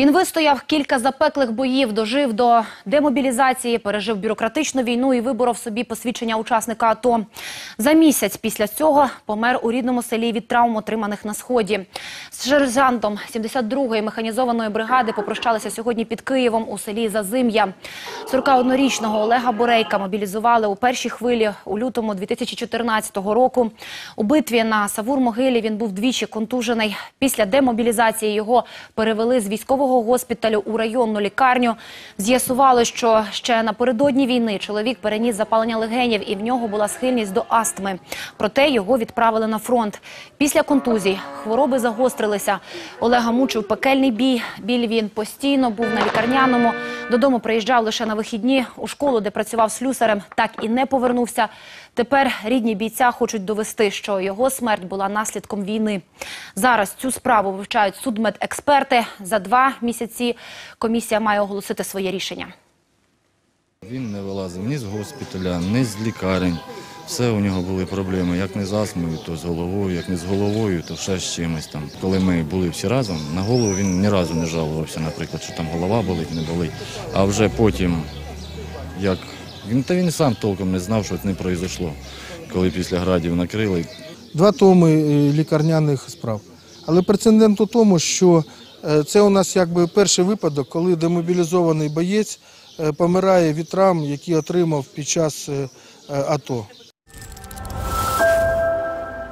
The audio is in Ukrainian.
Він вистояв кілька запеклих боїв, дожив до демобілізації, пережив бюрократичну війну і виборов собі посвідчення учасника АТО. За місяць після цього помер у рідному селі від травм, отриманих на сході. З сержантом 72-ї механізованої бригади попрощалися сьогодні під Києвом у селі Зазим'я. 41-річного Олега Борейка мобілізували у першій хвилі у лютому 2014 року. У битві на Савур-Могилі він був двічі контужений. Після демобілізації його перевели з військового госпіталю у районну лікарню. З'ясували, що ще напередодні війни чоловік переніс запалення легенів і в нього була схильність до астми. Проте його відправили на фронт. Після контузій хвороби загострилися. Олега мучив пекельний бій. Біль він постійно був на лікарняному. Додому приїжджав лише на вихідні. У школу, де працював слюсарем, так і не повернувся. Тепер рідні бійця хочуть довести, що його смерть була наслідком війни. Зараз цю справу вивчають судмедексперти. За два місяці комісія має оголосити своє рішення. Він не вилазив ні з госпіталя, ні з лікарень. Все у нього були проблеми, як не з астмою, то з головою, як не з головою, то ще з чимось там. Коли ми були всі разом, на голову він ні разу не жалувався, наприклад, що там голова болить, не болить. А вже потім, як він та він сам толком не знав, що це не пройшло. Коли після градів накрили, два томи е, лікарняних справ. Але прецедент у тому, що е, це у нас якби перший випадок, коли демобілізований боєць е, помирає від травм, які отримав під час АТО.